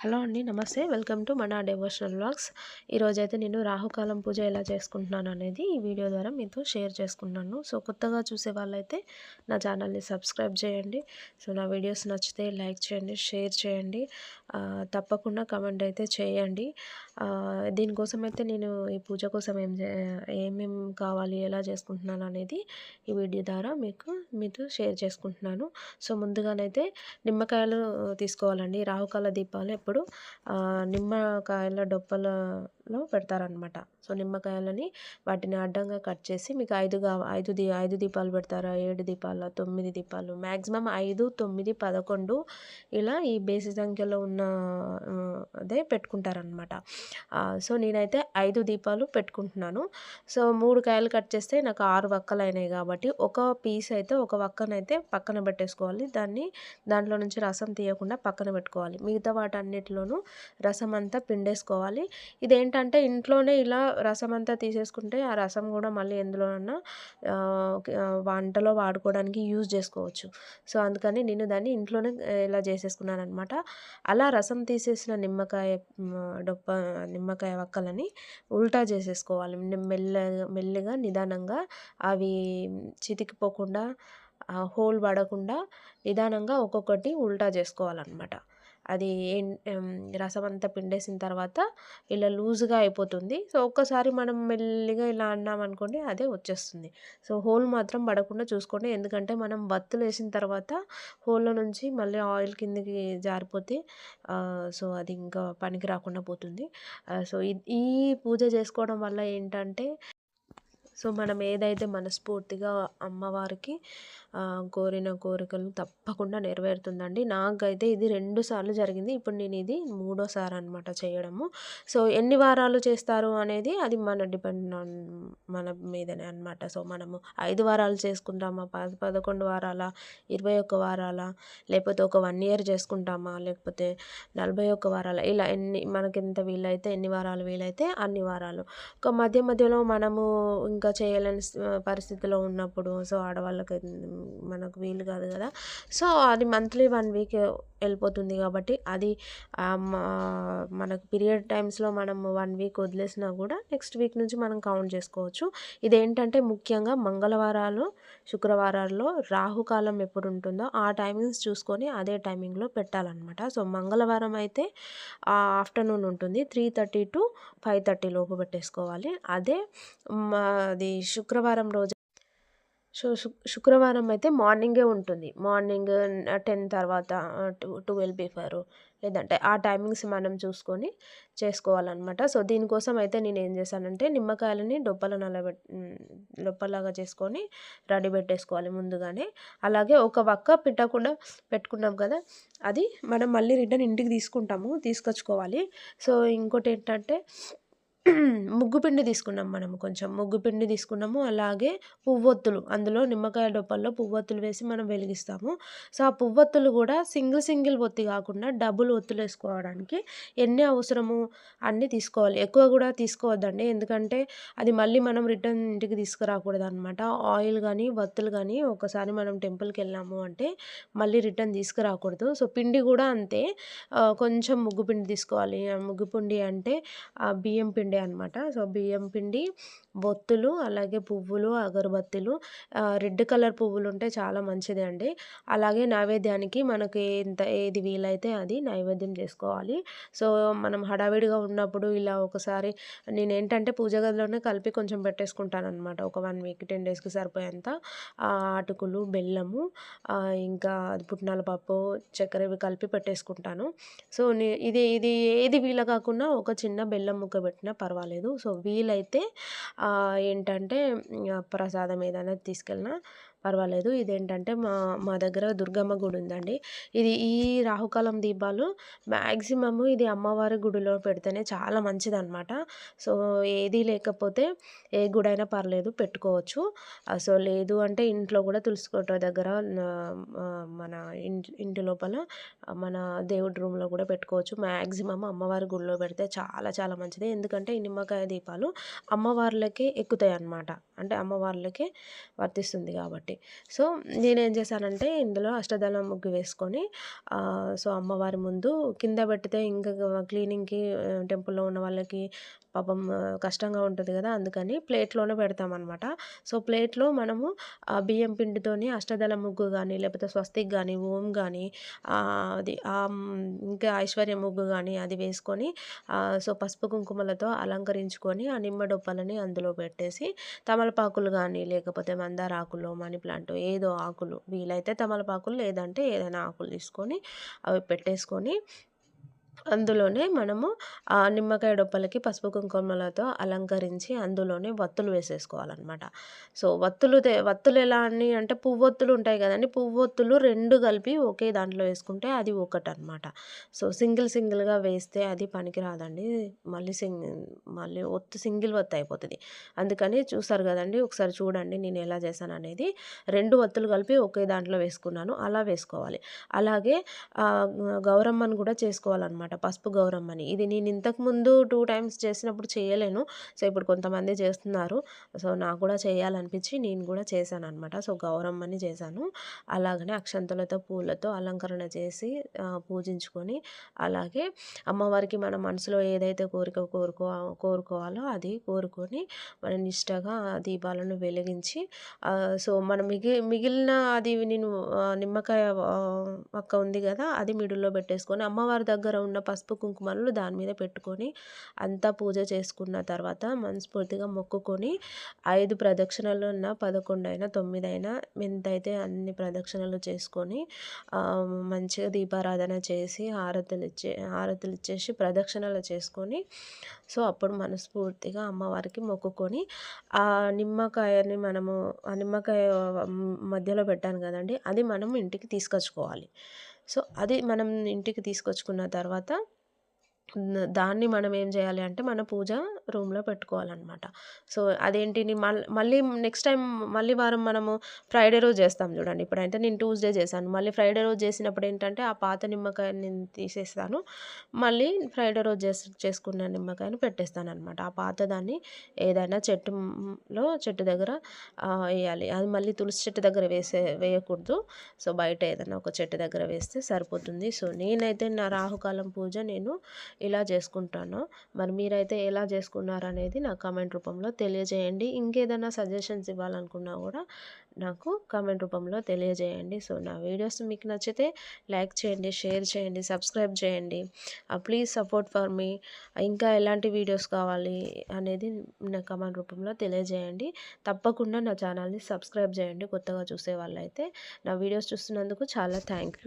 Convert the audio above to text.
Hello అండి నమస్తే. Welcome to మన డెవోషనల్ వ్లాగ్స్. ఈరోజైతే నేను రాహుకాలం పూజ ఎలా చేసుకుంటున్నాను అనేది ఈ వీడియో ద్వారా మీతో షేర్ చేసుకున్నాను సో కొత్తగా చూసే వాళ్ళైతే నా ఛానల్ని సబ్స్క్రైబ్ చేయండి. సో నా వీడియోస్ నచ్చితే లైక్ చేయండి షేర్ చేయండి. తప్పకుండా కమెంట్ అయితే చేయండి. దీనికోసం అయితే నేను ఈ పూజ కోసం ఏం ఏమేం కావాలి ఎలా చేసుకుంటున్నాను అనేది ఈ వీడియో ద్వారా మీకు మీతో షేర్ చేసుకుంటున్నాను. సో ముందుగానైతే నిమ్మకాయలు తీసుకోవాలండి. రాహుకాల దీపాలు ఎప్పుడు నిమ్మకాయల డొప్పలలో పెడతారనమాట సో నిమ్మకాయలని వాటిని అడ్డంగా కట్ చేసి మీకు ఐదు ఐదు దీ ఐదు దీపాలు పెడతారా? ఏడు దీపాలు? తొమ్మిది దీపాలు? మ్యాక్సిమం ఐదు తొమ్మిది పదకొండు ఇలా ఈ బేసి సంఖ్యలో ఉన్న అదే పెట్టుకుంటారనమాట సో నేనైతే ఐదు దీపాలు పెట్టుకుంటున్నాను. సో మూడు కాయలు కట్ చేస్తే నాకు ఆరు వక్కలు అయినాయి కాబట్టి ఒక పీస్ అయితే ఒక వక్కనైతే పక్కన పెట్టేసుకోవాలి. దాన్ని దాంట్లో నుంచి రసం తీయకుండా పక్కన పెట్టుకోవాలి. మిగతా వాటన్నిటిలోనూ రసం అంతా పిండేసుకోవాలి. ఇదేంటంటే ఇంట్లోనే ఇలా రసం అంతా తీసేసుకుంటే ఆ రసం కూడా మళ్ళీ ఎందులోనన్నా వంటలో వాడుకోవడానికి యూజ్ చేసుకోవచ్చు. సో అందుకని నేను దాన్ని ఇంట్లోనే ఇలా చేసేసుకున్నాను అనమాట అలా రసం తీసేసిన నిమ్మకాయ డొప్ప నిమ్మకాయ వక్కలని ఉల్టా చేసేసుకోవాలి. మెల్లగా మెల్లగా మెల్లిగా నిదానంగా అవి చితికిపోకుండా హోల్ పడకుండా నిదానంగా ఒక్కొక్కటి ఉల్టా చేసుకోవాలన్నమాట. అది ఏం రసం అంతా పిండేసిన తర్వాత ఇలా లూజ్గా అయిపోతుంది. సో ఒక్కసారి మనం మెల్లిగా ఇలా అన్నాం అనుకోండి అదే వచ్చేస్తుంది. సో హోల్ మాత్రం పడకుండా చూసుకోండి. ఎందుకంటే మనం వత్తులు వేసిన తర్వాత హోల్లో నుంచి మళ్ళీ ఆయిల్ కిందకి జారిపోతే సో అది ఇంకా పనికి రాకుండా పోతుంది. సో ఈ పూజ చేసుకోవడం వల్ల ఏంటంటే సో మనం ఏదైతే మనస్ఫూర్తిగా అమ్మవారికి కోరిన కోరికలు తప్పకుండా నెరవేరుతుందండి. నాకైతే ఇది రెండు సార్లు జరిగింది. ఇప్పుడు నేను ఇది మూడోసారి అనమాట చేయడము. సో ఎన్ని వారాలు చేస్తారు అనేది అది మన డిపెండ్ ఆన్ మన మీదనే అనమాట సో మనము ఐదు వారాలు చేసుకుంటామా? పద పదకొండు వారాల? ఇరవై ఒక్క వారాల? లేకపోతే ఒక వన్ ఇయర్ చేసుకుంటామా? లేకపోతే నలభై ఒక్క వారాల? ఇలా ఎన్ని మనకి ఎంత వీలైతే ఎన్ని వారాలు వీలైతే అన్ని వారాలు. ఒక మధ్య మధ్యలో మనము ఇంకా చేయలేని పరిస్థితిలో ఉన్నప్పుడు సో ఆడవాళ్ళకి మనకు వీలు కాదు కదా. సో అది మంత్లీ వన్ వీక్ వెళ్ళిపోతుంది కాబట్టి అది మనకు పీరియడ్ టైమ్స్లో మనం వన్ వీక్ వదిలేసినా కూడా నెక్స్ట్ వీక్ నుంచి మనం కౌంట్ చేసుకోవచ్చు. ఇదేంటంటే ముఖ్యంగా మంగళవారాలు శుక్రవారాల్లో రాహుకాలం ఎప్పుడు ఉంటుందో ఆ టైమింగ్స్ చూసుకొని అదే టైమింగ్లో పెట్టాలన్నమాట. సో మంగళవారం అయితే ఆఫ్టర్నూన్ ఉంటుంది. Three thirty to five thirty లోపు పెట్టేసుకోవాలి. అదే అది శుక్రవారం రోజు సో శుక్రవారం అయితే మార్నింగే ఉంటుంది. మార్నింగ్ టెన్ తర్వాత టూ ట్వెల్వ్ బిఫోర్ లేదంటే ఆ టైమింగ్స్ మనం చూసుకొని చేసుకోవాలన్నమాట. సో దీనికోసం అయితే నేను ఏం చేశానంటే నిమ్మకాయలని డొప్పల నలబెట్ డొప్పలాగా చేసుకొని రెడీ పెట్టేసుకోవాలి ముందుగానే. అలాగే ఒక వక్క పెట్టకుండా పెట్టుకున్నాం కదా అది మనం మళ్ళీ రిటర్న్ ఇంటికి తీసుకుంటాము తీసుకొచ్చుకోవాలి. సో ఇంకోటి ఏంటంటే ముగ్గు పిండి తీసుకున్నాం మనం కొంచెం. ముగ్గు పిండి తీసుకున్నాము. అలాగే పువ్వొత్తులు. అందులో నిమ్మకాయ డొప్పల్లో పువ్వొత్తులు వేసి మనం వెలిగిస్తాము. సో ఆ పువ్వొత్తులు కూడా సింగిల్ సింగిల్ ఒత్తి కాకుండా డబుల్ ఒత్తులు వేసుకోవడానికి ఎన్ని అవసరము అన్నీ తీసుకోవాలి. ఎక్కువ కూడా తీసుకోవద్దండి. ఎందుకంటే అది మళ్ళీ మనం రిటర్న్ ఇంటికి తీసుకురాకూడదు అనమాట ఆయిల్ కానీ వత్తులు కానీ ఒకసారి మనం టెంపుల్కి వెళ్ళాము అంటే మళ్ళీ రిటర్న్ తీసుకురాకూడదు. సో పిండి కూడా అంతే. కొంచెం ముగ్గు పిండి తీసుకోవాలి. ముగ్గు పిండి అంటే ఆ బియ్యం పిండి అనమాట సో బియ్యం పిండి బొత్తులు అలాగే పువ్వులు అగరబత్తులు రెడ్ కలర్ పువ్వులు ఉంటే చాలా మంచిది అండి. అలాగే నైవేద్యానికి మనకి ఎంత ఏది వీలైతే అది నైవేద్యం చేసుకోవాలి. సో మనం హడావిడిగా ఉన్నప్పుడు ఇలా ఒకసారి నేను ఏంటంటే పూజ గదిలోనే కలిపి కొంచెం పెట్టేసుకుంటాను అనమాట ఒక వన్ వీక్ టెన్ డేస్కి సరిపోయేంత. అటుకులు బెల్లము ఇంకా పుట్నాల పప్పు చక్కెర ఇవి కలిపి పెట్టేసుకుంటాను. సో ఇది ఇది ఏది వీలు కాకుండా ఒక చిన్న బెల్లం ముక్క పెట్టిన పర్వాలేదు. సో వీలైతే ఏంటంటే ప్రసాదం ఏదైనా తీసుకెళ్ళినా పర్వాలేదు. ఇదేంటంటే మా మా దగ్గర దుర్గమ్మ గుడి ఉందండి. ఇది ఈ రాహుకాలం దీపాలు మ్యాక్సిమమ్ ఇది అమ్మవారి గుడిలో పెడితేనే చాలా మంచిదన్నమాట. సో ఏది లేకపోతే ఏ గుడైనా పర్లేదు పెట్టుకోవచ్చు. సో లేదు అంటే ఇంట్లో కూడా తులసి దగ్గర మన ఇంటి ఇంటి లోపల మన దేవుడి రూమ్లో కూడా పెట్టుకోవచ్చు. మ్యాక్సిమం అమ్మవారి గుడిలో పెడితే చాలా చాలా మంచిది. ఎందుకంటే ఈ నిమ్మకాయ దీపాలు అమ్మవార్లకే ఎక్కుతాయి అన్నమాట అంటే అమ్మవార్లకే వర్తిస్తుంది కాబట్టి. కాబట్టి. సో నేనేం చేశానంటే ఇందులో అష్టదళం ముగ్గు వేసుకొని సో అమ్మవారి ముందు కింద పెడితే ఇంకా క్లీనింగ్కి టెంపుల్లో ఉన్న వాళ్ళకి పాపం కష్టంగా ఉంటుంది కదా అందుకని ప్లేట్లోనే పెడతామన్నమాట. సో ప్లేట్లో మనము బియ్యం పిండితోని అష్టదళ ముగ్గు కానీ లేకపోతే స్వస్తిక్ కానీ ఓం కానీ అది ఇంకా ఐశ్వర్య ముగ్గు కానీ అది వేసుకొని సో పసుపు కుంకుమలతో అలంకరించుకొని ఆ నిమ్మ డొప్పలని అందులో పెట్టేసి తమలపాకులు కానీ లేకపోతే మందార ఆకులు మనీ ప్లాంట్ ఏదో ఆకులు వీలైతే తమలపాకులు లేదంటే ఏదైనా ఆకులు తీసుకొని అవి పెట్టేసుకొని అందులోనే మనము ఆ నిమ్మకాయ డొప్పలకి పసుపు కుంకుమలతో అలంకరించి అందులోనే వత్తులు వేసేసుకోవాలన్నమాట. సో వత్తులు వత్తులు ఎలా అని అంటే పువ్వొత్తులు ఉంటాయి కదండి. పువ్వొత్తులు రెండు కలిపి ఒకే దాంట్లో వేసుకుంటే అది ఒకటి అనమాట సో సింగిల్ సింగిల్గా వేస్తే అది పనికిరాదండి. మళ్ళీ సింగ్ మళ్ళీ ఒత్తు సింగిల్ ఒత్తు అయిపోతుంది. అందుకని చూసారు కదండి ఒకసారి చూడండి నేను ఎలా చేశాను అనేది రెండు వత్తులు కలిపి ఒకే దాంట్లో వేసుకున్నాను అలా వేసుకోవాలి. అలాగే గౌరమ్మను కూడా చేసుకోవాలన్నమాట. పసుపు గౌరమ్మని ఇది నేను ఇంతకుముందు టూ టైమ్స్ చేసినప్పుడు చేయలేను. సో ఇప్పుడు కొంతమంది చేస్తున్నారు. సో నాకు కూడా చేయాలనిపించి నేను కూడా చేశాను అనమాట. సో గౌరమ్మని చేశాను. అలాగనే అక్షంతలతో పూలతో అలంకరణ చేసి పూజించుకొని అలాగే అమ్మవారికి మన మనసులో ఏదైతే కోరిక కోరుకో కోరుకోవాలో అది కోరుకొని మన నిష్టగా దీపాలను వెలిగించి సో మన మిగి మిగిలిన అది నేను నిమ్మకాయ పక్క ఉంది కదా అది మిడిల్లో పెట్టేసుకొని అమ్మవారి దగ్గర ఉన్న పసుపు కుంకుమలు దాని మీద పెట్టుకొని అంతా పూజ చేసుకున్న తర్వాత మనస్ఫూర్తిగా మొక్కుకొని ఐదు ప్రదక్షిణలు ఉన్న పదకొండు అయినా తొమ్మిది అయినా ఎంతైతే అన్ని ప్రదక్షిణలు చేసుకొని మంచిగా దీపారాధన చేసి హారతులు ఇచ్చే హారతులు ఇచ్చేసి ప్రదక్షిణలు చేసుకొని సో అప్పుడు మనస్ఫూర్తిగా అమ్మవారికి మొక్కుకొని ఆ నిమ్మకాయని మనము ఆ నిమ్మకాయ మధ్యలో పెట్టాను కదండి అది మనం ఇంటికి తీసుకొచ్చుకోవాలి. సో అది మనం ఇంటికి తీసుకొచ్చుకున్న తర్వాత దాన్ని మనం ఏం చేయాలి అంటే మన పూజ రూమ్లో పెట్టుకోవాలన్నమాట. సో అదేంటి మళ్ళీ నెక్స్ట్ టైం మళ్ళీ వారం మనము ఫ్రైడే రోజు చేస్తాం చూడండి. ఇప్పుడైతే నేను ట్యూస్డే చేశాను. మళ్ళీ ఫ్రైడే రోజు చేసినప్పుడు ఏంటంటే ఆ పాత నిమ్మకాయని నేను తీసేస్తాను. మళ్ళీ ఫ్రైడే రోజు చేసి చేసుకున్న నిమ్మకాయని పెట్టేస్తాను అనమాట ఆ పాత దాన్ని ఏదైనా చెట్టులో చెట్టు దగ్గర వేయాలి. అది మళ్ళీ తులసి చెట్టు దగ్గర వేసే వేయకూడదు. సో బయట ఏదైనా ఒక చెట్టు దగ్గర వేస్తే సరిపోతుంది. సో నేనైతే నా రాహుకాలం పూజ నేను ఇలా చేసుకుంటాను. మరి మీరైతే ఎలా చేసుకున్నారనేది నాకు కామెంట్ రూపంలో తెలియజేయండి. ఇంకేదైనా సజెషన్స్ ఇవ్వాలనుకున్నా కూడా నాకు కామెంట్ రూపంలో తెలియజేయండి. సో నా వీడియోస్ మీకు నచ్చితే లైక్ చేయండి షేర్ చేయండి సబ్స్క్రైబ్ చేయండి. Please support for me. ఇంకా ఎలాంటి వీడియోస్ కావాలి అనేది నా కామెంట్ రూపంలో తెలియజేయండి. తప్పకుండా నా ఛానల్ని సబ్స్క్రైబ్ చేయండి కొత్తగా చూసే వాళ్ళైతే. నా వీడియోస్ చూస్తున్నందుకు చాలా థ్యాంక్ యూ.